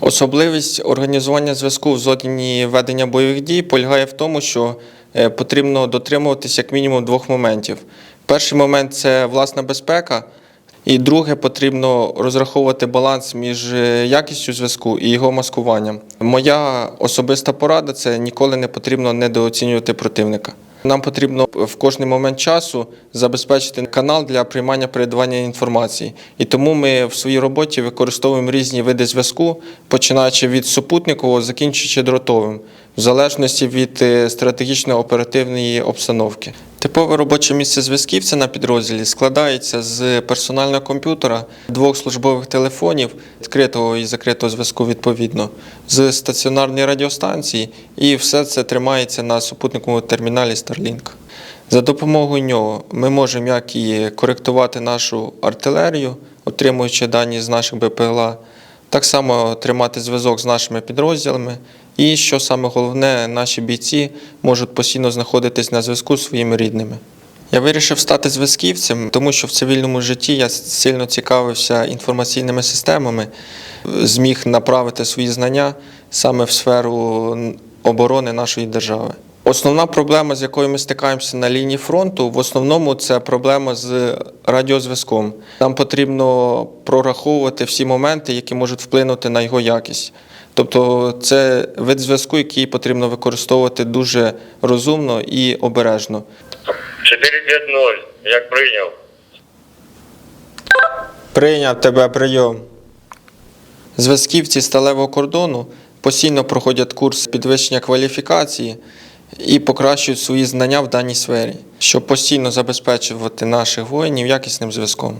Особливість організування зв'язку в зоні ведення бойових дій полягає в тому, що е, потрібно дотримуватися як мінімум двох моментів. Перший момент це власна безпека, і друге потрібно розраховувати баланс між е, якістю зв'язку і його маскуванням. Моя особиста порада це ніколи не потрібно недооцінювати противника. Нам потрібно в кожний момент часу забезпечити канал для приймання передавання інформації. І тому ми в своїй роботі використовуємо різні види зв'язку, починаючи від супутникового, закінчуючи дротовим, в залежності від е, стратегічно-оперативної обстановки. Типове робоче місце зв'язківця на підрозділі складається з персонального комп'ютера, двох службових телефонів, відкритого і закритого зв'язку відповідно, з стаціонарної радіостанції, і все це тримається на супутниковому терміналі Starlink. За допомогою нього ми можемо як і коректувати нашу артилерію, отримуючи дані з наших БПЛА, так само тримати зв'язок з нашими підрозділами. І що саме головне, наші бійці можуть постійно знаходитись на зв'язку з своїми рідними. Я вирішив стати зв'язківцем, тому що в цивільному житті я сильно цікавився інформаційними системами, зміг направити свої знання саме в сферу оборони нашої держави. Основна проблема, з якою ми стикаємося на лінії фронту, в основному це проблема з радіозв'язком. Нам потрібно прораховувати всі моменти, які можуть вплинути на його якість. Тобто це вид зв'язку, який потрібно використовувати дуже розумно і обережно. 450, як прийняв. Прийняв тебе прийом. Зв'язківці сталевого кордону постійно проходять курс підвищення кваліфікації і покращують свої знання в даній сфері, щоб постійно забезпечувати наших воїнів якісним зв'язком.